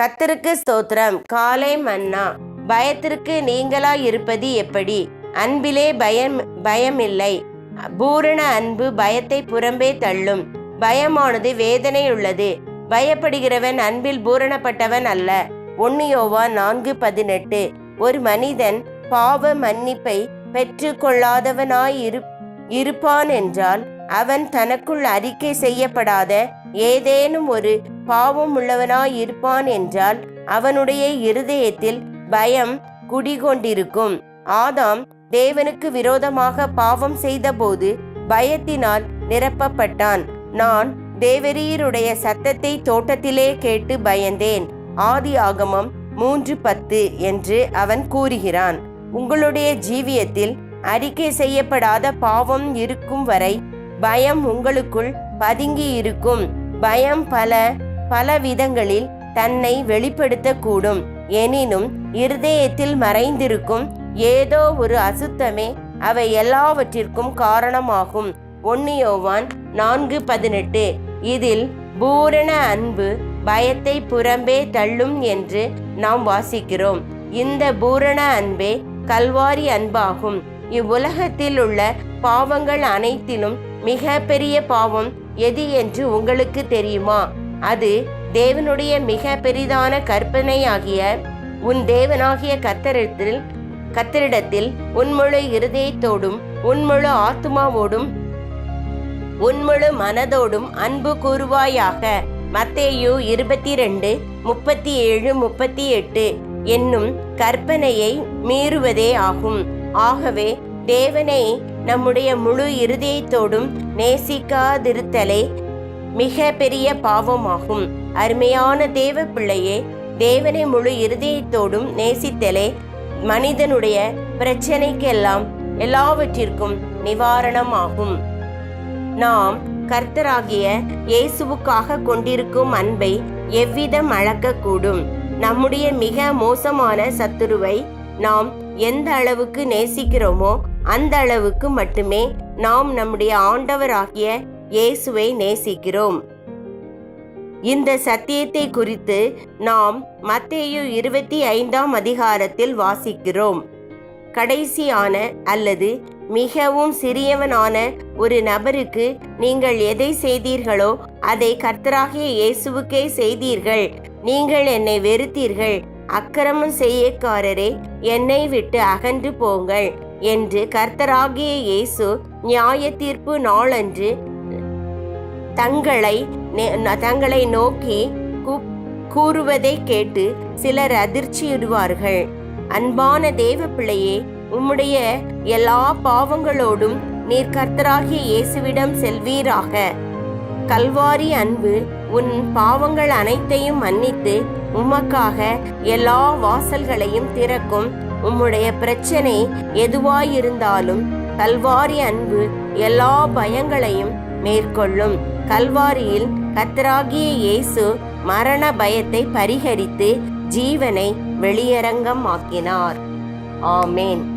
கத்தருக்கு ஸ்தோத்திரம். காலை மன்னா பயத்திற்கு நீங்களா இருப்பது எப்படி? அன்பிலே பயம் பயமில்லை. பூரண அன்பு பயத்தை புறம்பே தள்ளும். பயமானது வேதனையுள்ளது பயப்படுகிறவன் அன்பில் பூரணப்பட்டவன் அல்ல. ஒன்னியோவா நான்கு பதினெட்டு. ஒரு மனிதன் பாவ மன்னிப்பை பெற்று கொள்ளாதவனாய் இரு இருப்பான் என்றால் அவன் தனக்குள் அறிக்கை செய்யப்படாத ஏதேனும் ஒரு பாவம் உள்ளவனாய் இருப்பான் என்றால் அவனுடைய இருதயத்தில் பயம் குடிகொண்டிருக்கும். ஆதாம் தேவனுக்கு விரோதமாக பாவம் செய்தபோது பயத்தினால் நிரப்பப்பட்டான். நான் தேவரீருடைய சத்தத்தை தோட்டத்திலே கேட்டு பயந்தேன். ஆதி ஆகமம் மூன்று பத்து என்று அவன் கூறுகிறான். உங்களுடைய ஜீவியத்தில் அறிக்கை செய்யப்படாத பாவம் இருக்கும் வரை பயம் உங்களுக்குள் பதுங்கி இருக்கும் பயம் பல பல விதங்களில் தன்னை வெளிப்படுத்தக்கூடும். எனினும் இருதயத்தில் மறைந்திருக்கும் ஏதோ ஒரு அசுத்தமே அவை எல்லாவற்றிற்கும் காரணமாகும். ஒன்னியோவான் நான்கு பதினெட்டு. இதில் பூரண அன்பு பயத்தை புறம்பே தள்ளும் என்று நாம் வாசிக்கிறோம். இந்த பூரண அன்பே கல்வாரி அன்பாகும். இவ்வுலகத்தில் உள்ள பாவங்கள் அனைத்திலும் மிக பெரிய பாவம் எது என்று உங்களுக்கு தெரியுமா? அது தேவனுடைய மிக பெரிதான கற்பனையாகிய உன் தேவனாகிய கத்தரிடத்தில் கத்தரிடத்தில் உன்முழு இருதயத்தோடும் உன்முழு ஆத்மாவோடும் உன்முழு மனதோடும் அன்பு கூறுவாயாக. மத்தேயு இருபத்தி ரெண்டு முப்பத்தி ஏழு முப்பத்தி எட்டு என்னும் கற்பனையை மீறுவதே ஆகும். ஆகவே தேவனை நம்முடைய முழு இருதயத்தோடும் நேசிக்காதிருத்தலை மிக பெரிய பாவமாகும். அருமையான தேவ பிள்ளையே தேவனை முழு இருதயத்தோடும் நேசித்தலே மனிதனுடைய பிரச்சனைக்கெல்லாம் எல்லாவற்றிற்கும் நிவாரணமாகும். நாம் கர்த்தராகிய இயேசுவுக்காக கொண்டிருக்கும் அன்பை எவ்விதம் அளக்கக்கூடும்? நம்முடைய மிக மோசமான சத்துருவை நாம் எந்த அளவுக்கு நேசிக்கிறோமோ அந்த அளவுக்கு மட்டுமே நாம் நம்முடைய ஆண்டவராகிய இயேசுவை நேசிக்கிறோம். இந்த சத்தியத்தை குறித்து நாம் மத்தேயு இருபத்தி ஐந்தாம் அதிகாரத்தில் வாசிக்கிறோம். கடைசியான அல்லது மிகவும் சிறியவனான ஒரு நபருக்கு நீங்கள் எதை செய்தீர்களோ அதை கர்த்தராகிய இயேசுவுக்கே செய்தீர்கள். நீங்கள் என்னை வெறுத்தீர்கள். அக்கிரமம் செய்யக்காரரே என்னை விட்டு அகன்று போங்கள் என்று கர்த்தராகிய இயேசு நியாய தீர்ப்பு நாளன்று தங்களை தங்களை நோக்கி கூ- கூறுவதை கேட்டு சிலர் அதிர்ச்சியிடுவார்கள். அன்பான தேவ பிள்ளையே உம்முடைய எல்லா பாவங்களோடும் நீர் கர்த்தராகிய இயேசுவிடம் செல்வீராக. கல்வாரி அன்பு உன் பாவங்கள் அனைத்தையும் மன்னித்து உமக்காக எல்லா வாசல்களையும் திறக்கும். உம்முடைய பிரச்சனை எதுவாயிருந்தாலும் கல்வாரி அன்பு எல்லா பயங்களையும் மேற்கொள்ளும். கல்வாரியில் கத்தராகிய இயேசு மரண பயத்தை பரிகரித்து ஜீவனை வெளியரங்கமாக்கினார். ஆமேன்.